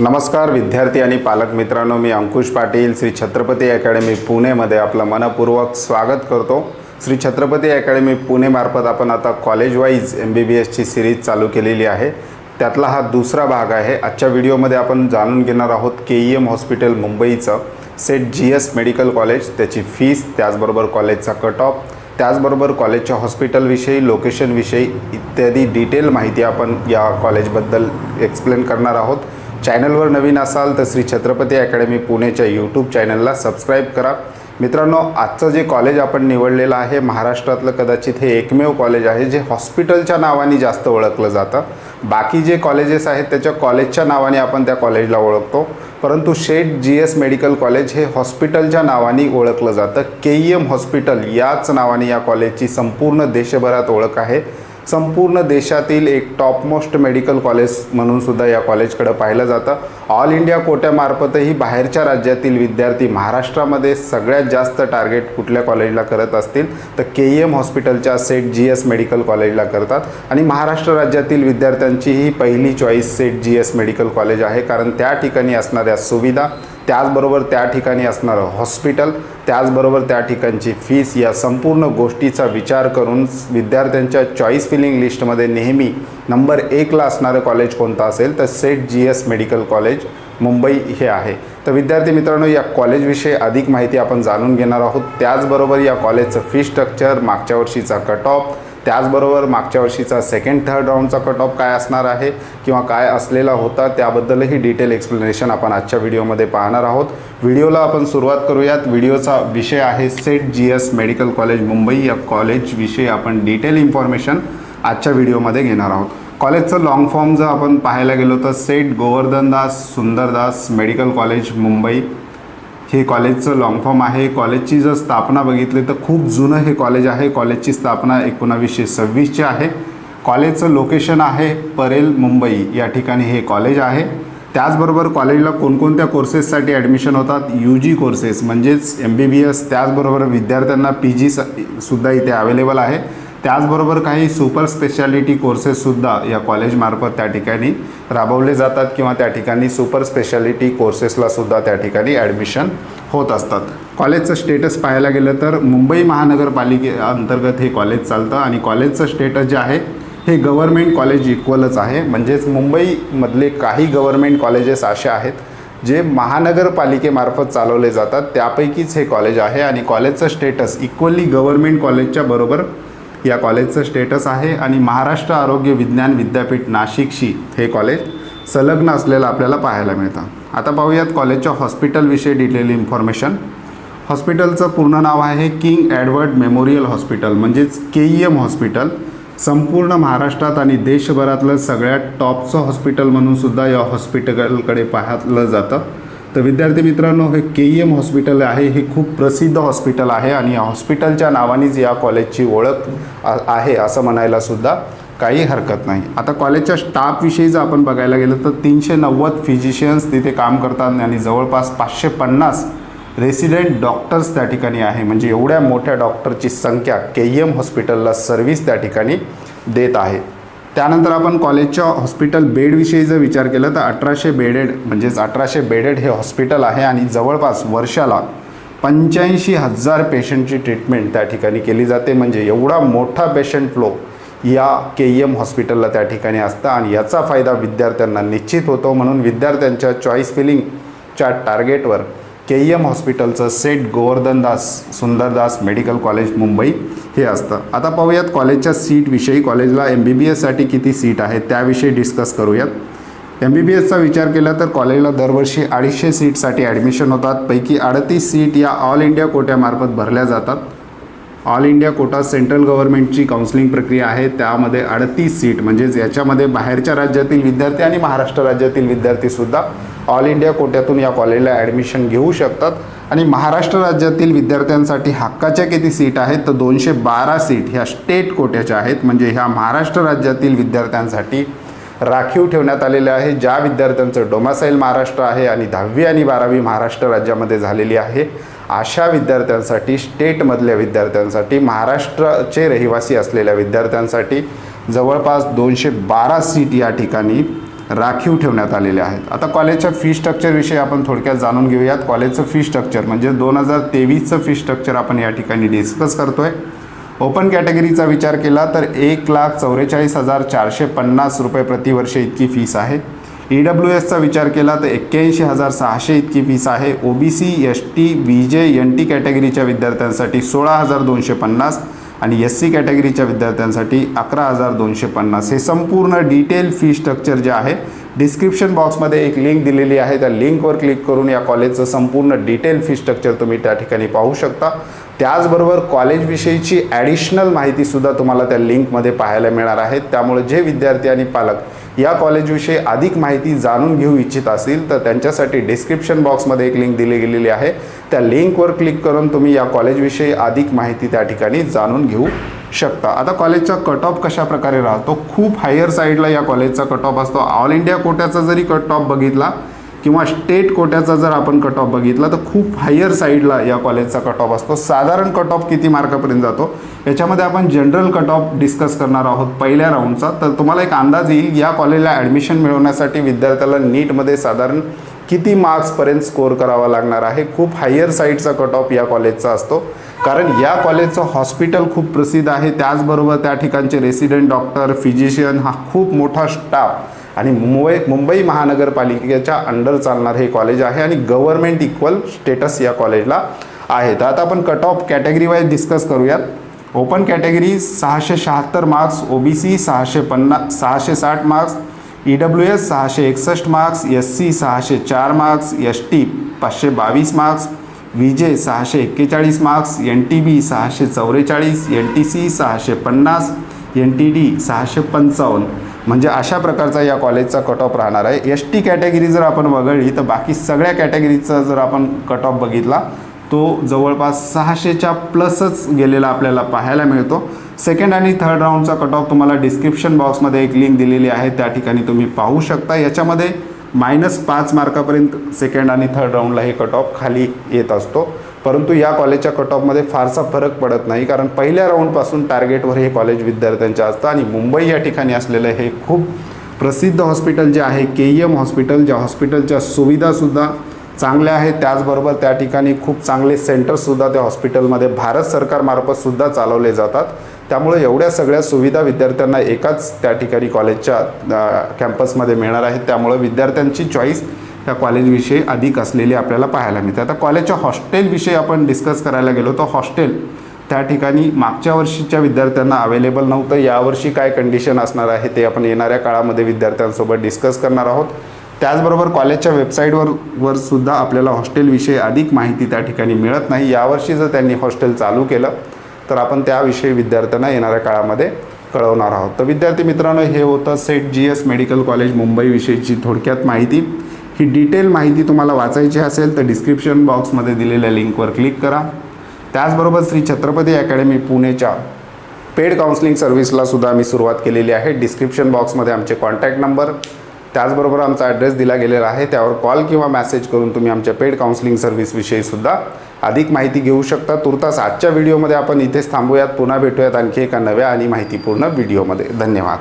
नमस्कार विद्यार्थी आणि पालक मित्रांनो मी अंकुश पाटील. श्री छत्रपती अकॅडमी पुणेमध्ये आपलं मनपूर्वक स्वागत करतो. श्री छत्रपती अकॅडमी पुणेमार्फत आपण आता college wise M B B एसची सिरीज चालू केलेली आहे. त्यातला हा दुसरा भाग आहे. आजच्या व्हिडिओमध्ये आपण जाणून घेणार आहोत के ई एम हॉस्पिटल मुंबईचं. Seth G S medical college त्याची फीस त्याचबरोबर कॉलेजचा कट ऑफ त्याचबरोबर कॉलेजच्या हॉस्पिटलविषयी लोकेशनविषयी इत्यादी डिटेल माहिती आपण या कॉलेजबद्दल एक्सप्लेन करणार आहोत. चॅनलवर नवीन असाल तर श्री छत्रपती अकॅडमी पुणेच्या यूट्यूब चॅनलला सबस्क्राईब करा. मित्रांनो आजचं जे कॉलेज आपण निवडलेलं आहे महाराष्ट्रातलं कदाचित हे एकमेव कॉलेज आहे जे हॉस्पिटलच्या नावाने जास्त ओळखलं जातं. बाकी जे कॉलेजेस आहेत त्याच्या कॉलेजच्या नावाने आपण त्या कॉलेजला ओळखतो. परंतु Seth G S medical college हे हॉस्पिटलच्या नावाने ओळखलं जातं. के ई एम हॉस्पिटल याच नावाने या कॉलेजची संपूर्ण देशभरात ओळख आहे. संपूर्ण देशातील एक टॉपमोस्ट मेडिकल कॉलेज म्हणून सुद्धा या कॉलेजकडे पाहिलं जातं. ऑल इंडिया कोट्यामार्फतही बाहेरच्या राज्यातील विद्यार्थी महाराष्ट्रामध्ये सगळ्यात जास्त टार्गेट कुठल्या कॉलेजला करत असतील? तर के ई एम हॉस्पिटलच्या सेट जी एस मेडिकल कॉलेजला करतात. आणि महाराष्ट्र राज्यातील विद्यार्थ्यांची ही पहिली choice Seth G S medical college आहे. कारण त्या ठिकाणी असणाऱ्या सुविधा त्याचबरोबर त्या ठिकाणी असणारं हॉस्पिटल त्याचबरोबर त्या ठिकाणची फीस या संपूर्ण गोष्टीचा विचार करून विद्यार्थ्यांच्या चॉईस फिलिंग लिस्टमध्ये नेहमी नंबर एकला असणारं कॉलेज कोणतं असेल तर Seth G S medical college Mumbai हे आहे. तर विद्यार्थी मित्रांनो या कॉलेजविषयी अधिक माहिती आपण जाणून घेणार आहोत. त्याचबरोबर या कॉलेजचं फी स्ट्रक्चर मागच्या वर्षीचा कट ऑफ त्याचबरोबर मागच्या वर्षीचा सेकंड थर्ड राऊंडचा कट ऑफ काय असणार आहे किंवा काय असलेला होता त्याबद्दलही डिटेल एक्सप्लेनेशन आपण आजच्या व्हिडिओमध्ये पाहणार आहोत. व्हिडिओला आपण सुरुवात करूयात. व्हिडिओचा विषय आहे Seth G S medical college Mumbai. या कॉलेजविषयी आपण डिटेल इन्फॉर्मेशन आजच्या व्हिडिओमध्ये घेणार आहोत. कॉलेजचं लॉंग फॉर्म जर आपण पाहायला गेलो तर सेट गोवर्धनदास सुंदरदास मेडिकल कॉलेज मुंबई. हे कॉलेजचं लॉंग फॉर्म आहे. कॉलेजची जर स्थापना बघितली तर खूप जुनं हे कॉलेज आहे. कॉलेजची स्थापना एकोणावीसशे सव्वीसची आहे. कॉलेजचं लोकेशन आहे परेल मुंबई. या ठिकाणी हे कॉलेज आहे. त्याचबरोबर कॉलेजला कोणकोणत्या कोर्सेससाठी ॲडमिशन होतात? यू जी कोर्सेस म्हणजेच एम बी बी एस त्याचबरोबर विद्यार्थ्यांना पी जी सुद्धा इथे अवेलेबल आहे. त्याचबरोबर काही सुपर स्पेशालिटी कोर्सेससुद्धा या कॉलेजमार्फत त्या ठिकाणी राबवले जातात किंवा त्या ठिकाणी सुपर स्पेशालिटी कोर्सेसलासुद्धा त्या ठिकाणी ॲडमिशन होत असतात. कॉलेजचं स्टेटस पाहायला गेलं तर मुंबई महानगरपालिके अंतर्गत हे कॉलेज चालतं आणि कॉलेजचं स्टेटस जे आहे हे गव्हर्मेंट कॉलेज इक्वलच आहे. म्हणजेच मुंबईमधले काही गव्हर्मेंट कॉलेजेस असे आहेत जे महानगरपालिकेमार्फत चालवले जातात. त्यापैकीच हे कॉलेज आहे आणि कॉलेजचं स्टेटस इक्वली गव्हर्मेंट कॉलेजच्या बरोबर या कॉलेजचं स्टेटस आहे आणि महाराष्ट्र आरोग्य विज्ञान विद्यापीठ नाशिकशी हे कॉलेज संलग्न असलेलं आपल्याला पाहायला मिळतं. आता पाहूयात कॉलेजच्या हॉस्पिटलविषयी डिटेल इन्फॉर्मेशन हॉस्पिटलचं पूर्ण नाव आहे किंग ॲडवर्ड मेमोरियल हॉस्पिटल म्हणजेच के ई एम हॉस्पिटल संपूर्ण महाराष्ट्रात आणि देशभरातलं सगळ्यात टॉपचं हॉस्पिटल म्हणून सुद्धा या हॉस्पिटलकडे पाहतलं जातं. तर विद्यार्थी मित्रांनो हे के ई एम हॉस्पिटल आहे. हे खूप प्रसिद्ध हॉस्पिटल आहे आणि या हॉस्पिटलच्या नावानेच या कॉलेजची ओळख आहे असं म्हणायला सुद्धा काही हरकत नाही. आता कॉलेजच्या स्टाफविषयी जर आपण बघायला गेलं तर तीनशे नव्वद फिजिशियन्स तिथे काम करतात आणि जवळपास पाचशे पन्नास रेसिडेंट डॉक्टर्स त्या ठिकाणी आहे. म्हणजे एवढ्या मोठ्या डॉक्टरची संख्या के ई एम हॉस्पिटलला सर्व्हिस त्या ठिकाणी देत आहे. त्यानंतर आपण कॉलेजच्या हॉस्पिटल बेडविषयी जर विचार केला तर अठराशे बेडेड म्हणजेच अठराशे बेडेड हे हॉस्पिटल आहे आणि जवळपास वर्षाला पंच्याऐंशी हजार पेशंटची ट्रीटमेंट त्या ठिकाणी केली जाते. म्हणजे एवढा मोठा पेशंट फ्लो या के ई एम हॉस्पिटलला त्या ठिकाणी असतं आणि याचा फायदा विद्यार्थ्यांना निश्चित होतो म्हणून विद्यार्थ्यांच्या चॉईस फिलिंगच्या टार्गेटवर के ई एम हॉस्पिटलचं सेट गोवर्धनदास सुंदरदास मेडिकल कॉलेज मुंबई हे असतं. आता पाहूयात कॉलेजच्या सीटविषयी कॉलेजला एम बी बी एससाठी किती सीट आहेत त्याविषयी डिस्कस करूयात. एम बी बी एसचा विचार केला तर कॉलेजला दरवर्षी अडीचशे सीटसाठी ॲडमिशन होतात. पैकी अडतीस सीट या ऑल इंडिया कोट्यामार्फत भरल्या जातात. ऑल इंडिया कोटा सेंट्रल गव्हर्नमेंटची काउन्सिलिंग प्रक्रिया आहे. त्यामध्ये अडतीस सीट म्हणजेच याच्यामध्ये बाहेरच्या राज्यातील विद्यार्थी आणि महाराष्ट्र राज्यातील विद्यार्थीसुद्धा ऑल इंडिया कोट्यातून या कॉलेजला ॲडमिशन घेऊ शकतात. आणि महाराष्ट्र राज्यातील विद्यार्थ्यांसाठी हक्काच्या किती सीट आहेत? तर दोनशे बारा सीट ह्या स्टेट कोट्याच्या आहेत. म्हणजे ह्या महाराष्ट्र राज्यातील विद्यार्थ्यांसाठी राखीव ठेवण्यात आलेल्या आहे ज्या विद्यार्थ्यांचं डोमासाईल महाराष्ट्र आहे आणि दहावी आणि बारावी महाराष्ट्र राज्यामध्ये झालेली आहे अशा विद्यार्थ्यांसाठी स्टेटमधल्या विद्यार्थ्यांसाठी महाराष्ट्राचे रहिवासी असलेल्या विद्यार्थ्यांसाठी जवळपास दोनशे बारा सीट या ठिकाणी राखीव ठेवण्यात आलेले आहेत. आता कॉलेजच्या फी स्ट्रक्चरविषयी आपण थोडक्यात जाणून घेऊयात. कॉलेजचं फी स्ट्रक्चर म्हणजे दोन हजार तेवीसचं फी स्ट्रक्चर आपण या ठिकाणी डिस्कस करतोय. ओपन कॅटेगरीचा विचार केला तर एक लाख चौवेचाळीस हजार चारशे पन्नास रुपये प्रतिवर्ष इतकी फीस आहे ई डब्ल्यू एसचा विचार केला तर एक्क्याऐंशी हजार सहाशे इतकी फीस आहे. O B C S T B J N T कॅटेगरीच्या विद्यार्थ्यांसाठी सोळा हजार दोनशे पन्नास. आणि एस सी कॅटेगरीच्या विद्यार्थ्यांसाठी अकरा हजार दोनशे पन्नास. हे संपूर्ण डिटेल फी स्ट्रक्चर जे आहे डिस्क्रिप्शन बॉक्समध्ये एक लिंक दिलेली आहे. त्या लिंकवर क्लिक करून या कॉलेजचं संपूर्ण डिटेल फी स्ट्रक्चर तुम्ही त्या ठिकाणी पाहू शकता. त्याचबरोबर कॉलेजविषयीची ॲडिशनल माहितीसुद्धा तुम्हाला त्या लिंकमध्ये पाहायला मिळणार आहे. त्यामुळे जे विद्यार्थी आणि पालक या कॉलेजविषयी अधिक माहिती जाणून घेऊ इच्छित असतील तर त्यांच्यासाठी डिस्क्रिप्शन बॉक्समध्ये एक लिंक दिली गेलेली आहे. त्या लिंकवर क्लिक करून तुम्ही या कॉलेजविषयी अधिक माहिती त्या ठिकाणी जाणून घेऊ शकता. आता कॉलेजचा कट ऑफ कशा प्रकारे राहतो? खूप हायर साईडला या कॉलेजचा कट ऑफ असतो. ऑल इंडिया कोट्याचा जरी कट ऑफ बघितला किंवा स्टेट कोट्याचा जर आपण कट ऑफ बघितला तर खूप हायर साईडला या कॉलेजचा कट ऑफ असतो. साधारण कट ऑफ किती मार्कापर्यंत जातो? याच्यामध्ये आपण जनरल कट ऑफ डिस्कस करणार आहोत पहिल्या राऊंडचा तर तुम्हाला एक अंदाज येईल या कॉलेजला ॲडमिशन मिळवण्यासाठी विद्यार्थ्याला नीटमध्ये साधारण किती मार्क्सपर्यंत स्कोअर करावा लागणार आहे? खूप हायर साईडचा कट ऑफ या कॉलेजचा असतो. कारण या कॉलेजचं हॉस्पिटल खूप प्रसिद्ध आहे. त्याचबरोबर त्या ठिकाणचे रेसिडेंट डॉक्टर फिजिशियन हा खूप मोठा स्टाफ आणि मुंबई मुंबई महानगरपालिकेच्या अंडर चालणार हे कॉलेज आहे आणि गव्हर्नमेंट इक्वल स्टेटस या कॉलेजला आहे. तर आता आपण cut off category wise discuss करूयात. ओपन कॅटेगरी सहाशे शहात्तर मार्क्स ओ बी सी सहाशे पन्नास सहाशे साठ मार्क्स ई डब्ल्यू एस सहाशे एकसष्ट मार्क्स एस सी सहाशे चार मार्क्स एस टी पाचशे बावीस मार्क्स व्ही जे सहाशे एक्केचाळीस मार्क्स एन टी बी सहाशे चौवेचाळीस एन टी सी सहाशे पन्नास एन टी डी सहाशे पंचावन्न. म्हणजे अशा प्रकारचा या कॉलेजचा कट ऑफ राहणार आहे. एस टी कॅटेगरी जर आपण वगळली तर बाकी सगळ्या कॅटेगरीचा जर आपण कट ऑफ बघितला तो जवळपास सहाशेच्या प्लसच गेलेला आपल्याला पाहायला मिळतो. सेकंड आणि थर्ड राऊंडचा कट ऑफ तुम्हाला डिस्क्रिप्शन बॉक्समध्ये एक लिंक दिलेली आहे. त्या ठिकाणी तुम्ही पाहू शकता. याच्यामध्ये मायनस पाच मार्कापर्यंत सेकंड आणि थर्ड राऊंडला हे कट ऑफ खाली येत असतो. परंतु या कॉलेजच्या कट ऑफमध्ये फारसा फरक पडत नाही कारण पहिल्या राऊंडपासून टार्गेटवर हे कॉलेज विद्यार्थ्यांच्या असतं आणि मुंबई या ठिकाणी असलेलं हे खूप प्रसिद्ध हॉस्पिटल जे आहे के ई एम हॉस्पिटल ज्या हॉस्पिटलच्या सुविधासुद्धा चांगल्या आहेत. त्याचबरोबर त्या ठिकाणी खूप चांगले सेंटर्ससुद्धा त्या हॉस्पिटलमध्ये भारत सरकारमार्फतसुद्धा चालवले जातात. त्यामुळे एवढ्या सगळ्या सुविधा विद्यार्थ्यांना एकाच त्या ठिकाणी कॉलेजच्या कॅम्पसमध्ये मिळणार आहेत. त्यामुळे विद्यार्थ्यांची चॉईस त्या कॉलेजविषयी अधिक असलेली आपल्याला पाहायला मिळते आता कॉलेजच्या हॉस्टेलविषयी आपण डिस्कस करायला गेलो तर हॉस्टेल त्या ठिकाणी मागच्या वर्षीच्या विद्यार्थ्यांना अवेलेबल नव्हतं. यावर्षी काय कंडिशन असणार आहे ते आपण येणाऱ्या काळामध्ये विद्यार्थ्यांसोबत डिस्कस करणार आहोत. त्याचबरोबर कॉलेजच्या वेबसाईटवर वर सुद्धा आपल्याला हॉस्टेलविषयी अधिक माहिती त्या ठिकाणी मिळत नाही. यावर्षी जर त्यांनी हॉस्टेल चालू केलं तर आपण त्याविषयी विद्यार्थ्यांना येणाऱ्या काळामध्ये कळवणार आहोत. तर विद्यार्थी मित्रांनो हे होतं Seth G S medical college मुंबईविषयीची थोडक्यात माहिती. ही डिटेल माहिती तुम्हाला वाचायची असेल तर डिस्क्रिप्शन बॉक्समध्ये दिलेल्या लिंकवर क्लिक करा. त्याचबरोबर श्री छत्रपती अकॅडमी पुणेच्या पेड काउन्सिलिंग सर्व्हिसला सुद्धा आम्ही सुरुवात केलेली आहे. डिस्क्रिप्शन बॉक्समध्ये आमचे कॉन्टॅक्ट नंबर त्याचबरोबर आमचा ॲड्रेस दिला गेलेला आहे. त्यावर कॉल किंवा मॅसेज करून तुम्ही आमच्या पेड काउन्सिलिंग सर्व्हिसविषयीसुद्धा अधिक माहिती घेऊ शकता. तुर्तास आजच्या व्हिडिओमध्ये आपण इथेच थांबूयात पुन्हा भेटूयात आणखी एका नव्या आणि माहितीपूर्ण व्हिडिओमध्ये. धन्यवाद.